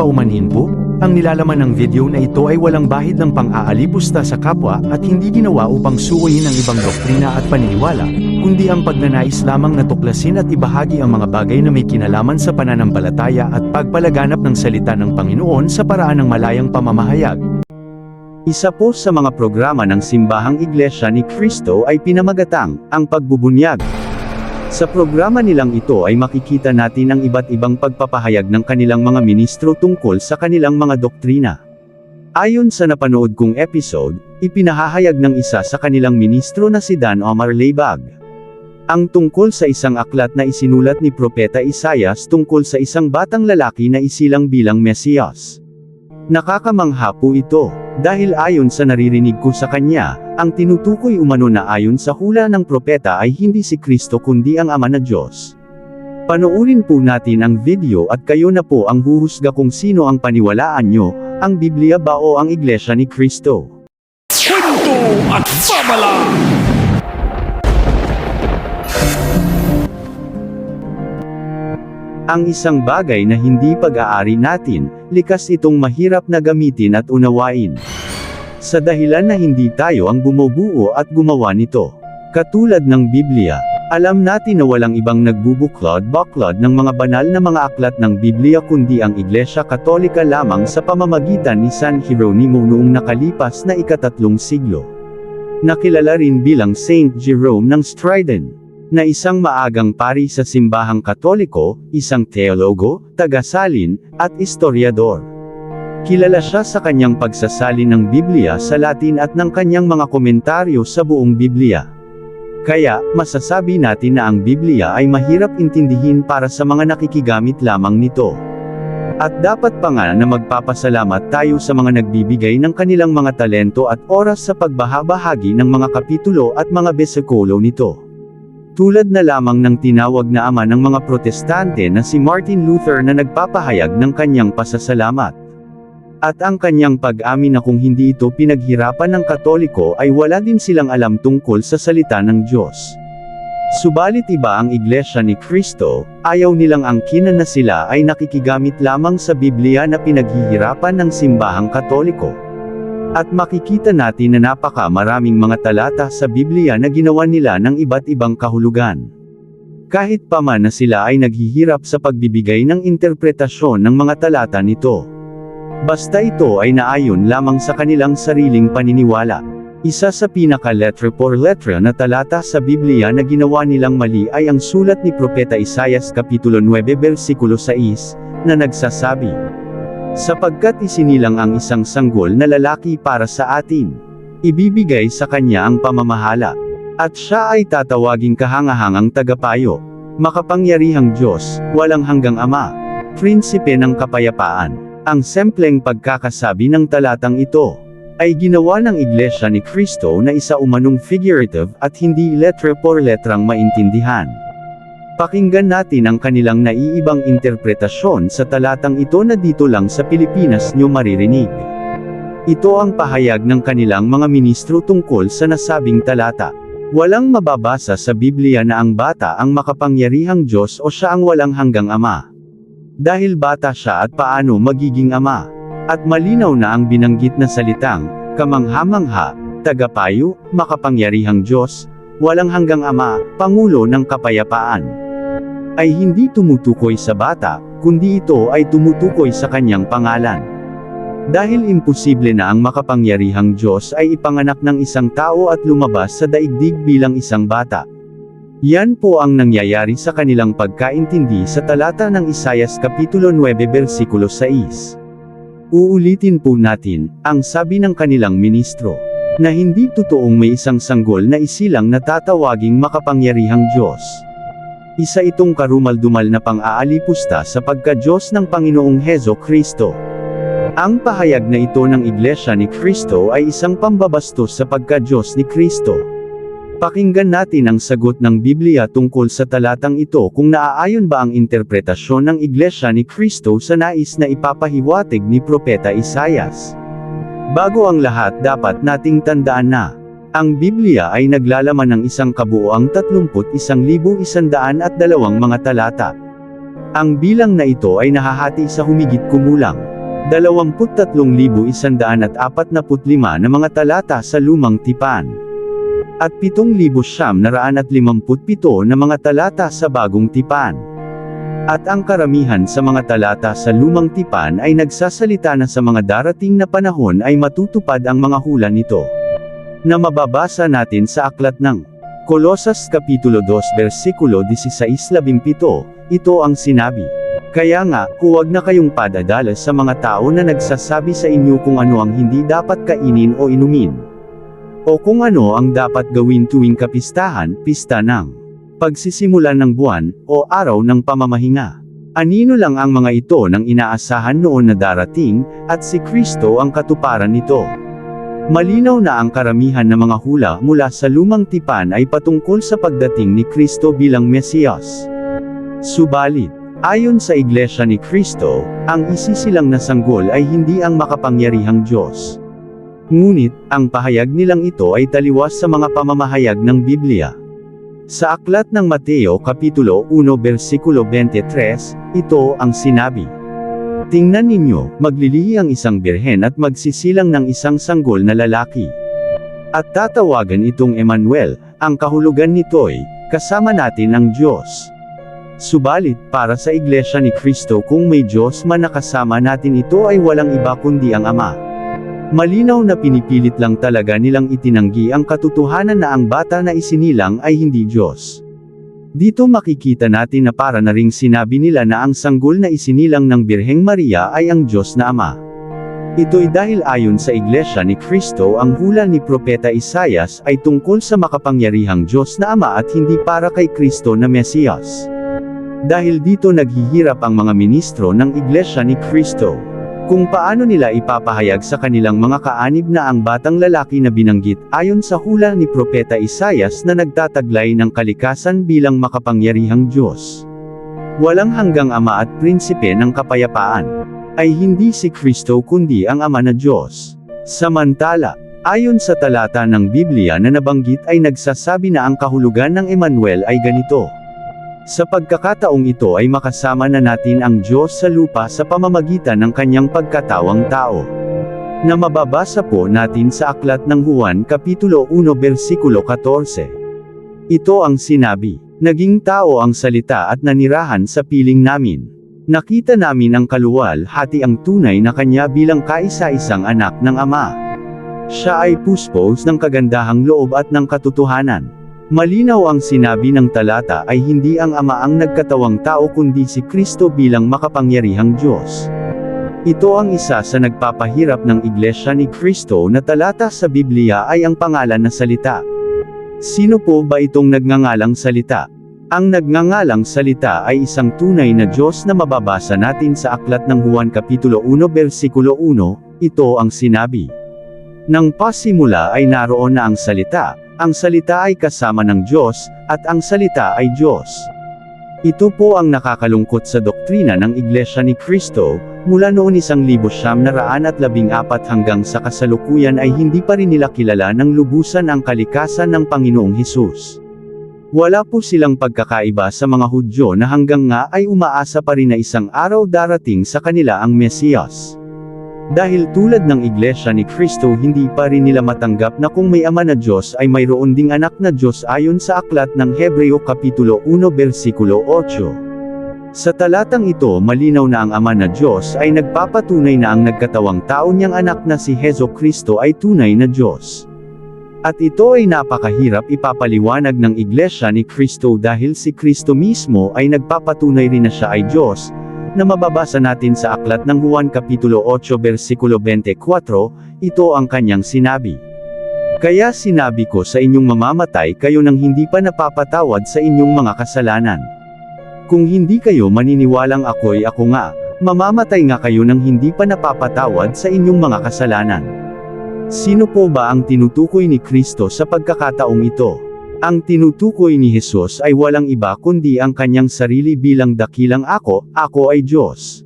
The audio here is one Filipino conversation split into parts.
paumanhin po? Ang nilalaman ng video na ito ay walang bahid ng pang-aalipusta sa kapwa at hindi ginawa upang suwayin ang ibang doktrina at paniniwala, kundi ang pagnanais lamang na tuklasin at ibahagi ang mga bagay na may kinalaman sa pananampalataya at pagpalaganap ng salita ng Panginoon sa paraan ng malayang pamamahayag. Isa po sa mga programa ng Simbahang Iglesia ni Cristo ay pinamagatang, ang pagbubunyag. Sa programa nilang ito ay makikita natin ang iba't ibang pagpapahayag ng kanilang mga ministro tungkol sa kanilang mga doktrina. Ayon sa napanood kong episode, ipinahahayag ng isa sa kanilang ministro na si Dan Omar Leibag. Ang tungkol sa isang aklat na isinulat ni Propeta Isayas tungkol sa isang batang lalaki na isilang bilang Mesiyas. Nakakamangha po ito, dahil ayon sa naririnig ko sa kanya, ang tinutukoy umano na ayon sa hula ng propeta ay hindi si Kristo kundi ang Ama na Diyos. Panoorin po natin ang video at kayo na po ang huhusga kung sino ang paniwalaan nyo, ang Biblia ba o ang Iglesia ni Kristo. Kwento at babala. Ang isang bagay na hindi pag-aari natin, likas itong mahirap na gamitin at unawain. Sa dahilan na hindi tayo ang bumubuo at gumawa nito. Katulad ng Biblia, alam natin na walang ibang nagbubuklod-baklod ng mga banal na mga aklat ng Biblia kundi ang Iglesia Katolika lamang sa pamamagitan ni San Hieronimo noong nakalipas na ikatatlong siglo. Nakilala rin bilang Saint Jerome ng Stridon na isang maagang pari sa simbahang katoliko, isang teologo, tagasalin, at istoryador. Kilala siya sa kanyang pagsasalin ng Biblia sa Latin at ng kanyang mga komentaryo sa buong Biblia. Kaya, masasabi natin na ang Biblia ay mahirap intindihin para sa mga nakikigamit lamang nito. At dapat pa nga na magpapasalamat tayo sa mga nagbibigay ng kanilang mga talento at oras sa pagbahabahagi ng mga kapitulo at mga besikolo nito. Tulad na lamang ng tinawag na ama ng mga protestante na si Martin Luther na nagpapahayag ng kanyang pasasalamat. At ang kanyang pag-amin na kung hindi ito pinaghirapan ng katoliko ay wala din silang alam tungkol sa salita ng Diyos. Subalit iba ang iglesia ni Kristo, ayaw nilang angkinan na sila ay nakikigamit lamang sa Biblia na pinaghihirapan ng simbahang katoliko. At makikita natin na napaka maraming mga talata sa Biblia na ginawa nila ng iba't ibang kahulugan. Kahit pa man na sila ay naghihirap sa pagbibigay ng interpretasyon ng mga talata nito. Basta ito ay naayon lamang sa kanilang sariling paniniwala. Isa sa pinaka-letra por letra na talata sa Biblia na ginawa nilang mali ay ang sulat ni Propeta Isayas Kapitulo 9 versikulo 6, na nagsasabi, Sapagkat isinilang ang isang sanggol na lalaki para sa atin. Ibibigay sa kanya ang pamamahala. At siya ay tatawaging kahangahangang tagapayo. Makapangyarihang Diyos, walang hanggang Ama. Prinsipe ng kapayapaan. Ang sempleng pagkakasabi ng talatang ito ay ginawa ng Iglesia ni Kristo na isa umanong figurative at hindi letra por letrang maintindihan. Pakinggan natin ang kanilang naiibang interpretasyon sa talatang ito na dito lang sa Pilipinas nyo maririnig. Ito ang pahayag ng kanilang mga ministro tungkol sa nasabing talata. Walang mababasa sa Biblia na ang bata ang makapangyarihang Diyos o siya ang walang hanggang Ama. Dahil bata siya at paano magiging Ama. At malinaw na ang binanggit na salitang, kamangha-mangha, tagapayo, makapangyarihang Diyos, walang hanggang Ama, Pangulo ng Kapayapaan. Ay hindi tumutukoy sa bata, kundi ito ay tumutukoy sa kanyang pangalan. Dahil imposible na ang makapangyarihang Diyos ay ipanganak ng isang tao at lumabas sa daigdig bilang isang bata. Yan po ang nangyayari sa kanilang pagkaintindi sa talata ng Isayas Kapitulo 9 versikulo 6. Uulitin po natin, ang sabi ng kanilang ministro, na hindi totoong may isang sanggol na isilang na tatawaging makapangyarihang Diyos. Isa itong karumal-dumal na pang-aalipusta sa pagka-Diyos ng Panginoong Hezo Kristo. Ang pahayag na ito ng Iglesia ni Kristo ay isang pambabastos sa pagka-Diyos ni Kristo. Pakinggan natin ang sagot ng Biblia tungkol sa talatang ito kung naaayon ba ang interpretasyon ng Iglesia ni Kristo sa nais na ipapahiwatig ni Propeta Isayas. Bago ang lahat dapat nating tandaan na, ang Biblia ay naglalaman ng isang kabuoang 31,102 mga talata. Ang bilang na ito ay nahahati sa humigit kumulang 23,145 na mga talata sa lumang tipan. At 7,957 na mga talata sa bagong tipan. At ang karamihan sa mga talata sa lumang tipan ay nagsasalita na sa mga darating na panahon ay matutupad ang mga hula nito. Na mababasa natin sa aklat ng Kolosas Kapitulo 2 versikulo 16-17, ito ang sinabi. Kaya nga, huwag na kayong padadala sa mga tao na nagsasabi sa inyo kung ano ang hindi dapat kainin o inumin. O kung ano ang dapat gawin tuwing kapistahan, pista ng pagsisimula ng buwan, o araw ng pamamahinga. Anino lang ang mga ito ng inaasahan noon na darating, at si Kristo ang katuparan nito. Malinaw na ang karamihan ng mga hula mula sa lumang tipan ay patungkol sa pagdating ni Kristo bilang Mesiyas. Subalit, ayon sa Iglesia ni Kristo, ang isisilang na sanggol ay hindi ang makapangyarihang Diyos. Ngunit, ang pahayag nilang ito ay taliwas sa mga pamamahayag ng Biblia. Sa aklat ng Mateo Kapitulo 1 versikulo 23, ito ang sinabi. Tingnan ninyo, maglilihi ang isang birhen at magsisilang ng isang sanggol na lalaki. At tatawagan itong Emmanuel, ang kahulugan nito'y, kasama natin ang Diyos. Subalit, para sa Iglesia ni Kristo kung may Diyos man nakasama natin ito ay walang iba kundi ang Ama. Malinaw na pinipilit lang talaga nilang itinanggi ang katotohanan na ang bata na isinilang ay hindi Diyos. Dito makikita natin na para na ring sinabi nila na ang sanggol na isinilang ng Birheng Maria ay ang Diyos na Ama. Ito'y dahil ayon sa Iglesia ni Kristo ang hula ni Propeta Isayas ay tungkol sa makapangyarihang Diyos na Ama at hindi para kay Kristo na Mesiyas. Dahil dito naghihirap ang mga ministro ng Iglesia ni Kristo. Kung paano nila ipapahayag sa kanilang mga kaanib na ang batang lalaki na binanggit ayon sa hula ni Propeta Isayas na nagtataglay ng kalikasan bilang makapangyarihang Diyos. Walang hanggang ama at prinsipe ng kapayapaan. Ay hindi si Kristo kundi ang ama na Diyos. Samantala, ayon sa talata ng Biblia na nabanggit ay nagsasabi na ang kahulugan ng Emmanuel ay ganito. Sa pagkakataong ito ay makasama na natin ang Diyos sa lupa sa pamamagitan ng kanyang pagkatawang tao. Na mababasa po natin sa aklat ng Juan Kapitulo 1 versikulo 14. Ito ang sinabi, Naging tao ang salita at nanirahan sa piling namin. Nakita namin ang kaluwal hati ang tunay na kanya bilang kaisa-isang anak ng Ama. Siya ay puspos ng kagandahang loob at ng katotohanan. Malinaw ang sinabi ng talata ay hindi ang Ama ang nagkatawang tao kundi si Kristo bilang makapangyarihang Diyos. Ito ang isa sa nagpapahirap ng Iglesia ni Kristo na talata sa Biblia ay ang pangalan na salita. Sino po ba itong nagngangalang salita? Ang nagngangalang salita ay isang tunay na Diyos na mababasa natin sa aklat ng Juan Kapitulo 1 versikulo 1, ito ang sinabi. Nang pasimula ay naroon na ang salita, ang salita ay kasama ng Diyos, at ang salita ay Diyos. Ito po ang nakakalungkot sa doktrina ng Iglesia ni Kristo, mula noon isang libo siyam na raan at labing apat hanggang sa kasalukuyan ay hindi pa rin nila kilala ng lubusan ang kalikasan ng Panginoong Hesus. Wala po silang pagkakaiba sa mga Hudyo na hanggang nga ay umaasa pa rin na isang araw darating sa kanila ang Mesiyas. Dahil tulad ng Iglesia ni Kristo hindi pa rin nila matanggap na kung may ama na Diyos ay mayroon ding anak na Diyos ayon sa aklat ng Hebreo Kapitulo 1 versikulo 8. Sa talatang ito malinaw na ang ama na Diyos ay nagpapatunay na ang nagkatawang tao niyang anak na si Hezo Kristo ay tunay na Diyos. At ito ay napakahirap ipapaliwanag ng Iglesia ni Kristo dahil si Kristo mismo ay nagpapatunay rin na siya ay Diyos, na mababasa natin sa aklat ng Juan Kapitulo 8 versikulo 24, ito ang kanyang sinabi. Kaya sinabi ko sa inyong mamamatay kayo nang hindi pa napapatawad sa inyong mga kasalanan. Kung hindi kayo maniniwalang ako'y ako nga, mamamatay nga kayo nang hindi pa napapatawad sa inyong mga kasalanan. Sino po ba ang tinutukoy ni Kristo sa pagkakataong ito? Ang tinutukoy ni Jesus ay walang iba kundi ang kanyang sarili bilang dakilang ako, ako ay Diyos.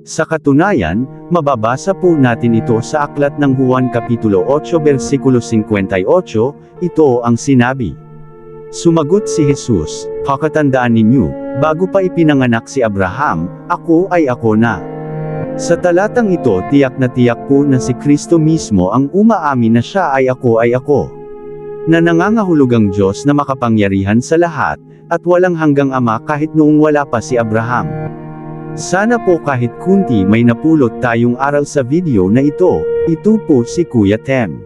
Sa katunayan, mababasa po natin ito sa aklat ng Juan Kapitulo 8 versikulo 58, ito ang sinabi. Sumagot si Jesus, Kakatandaan ninyo, bago pa ipinanganak si Abraham, ako ay ako na. Sa talatang ito tiyak na tiyak po na si Kristo mismo ang umaamin na siya ay ako ay ako. Na nangangahulugang Diyos na makapangyarihan sa lahat, at walang hanggang ama kahit noong wala pa si Abraham. Sana po kahit kunti may napulot tayong aral sa video na ito, ito po si Kuya Tem.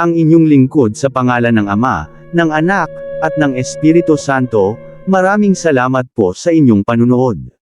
Ang inyong lingkod sa pangalan ng Ama, ng Anak, at ng Espiritu Santo, maraming salamat po sa inyong panunood.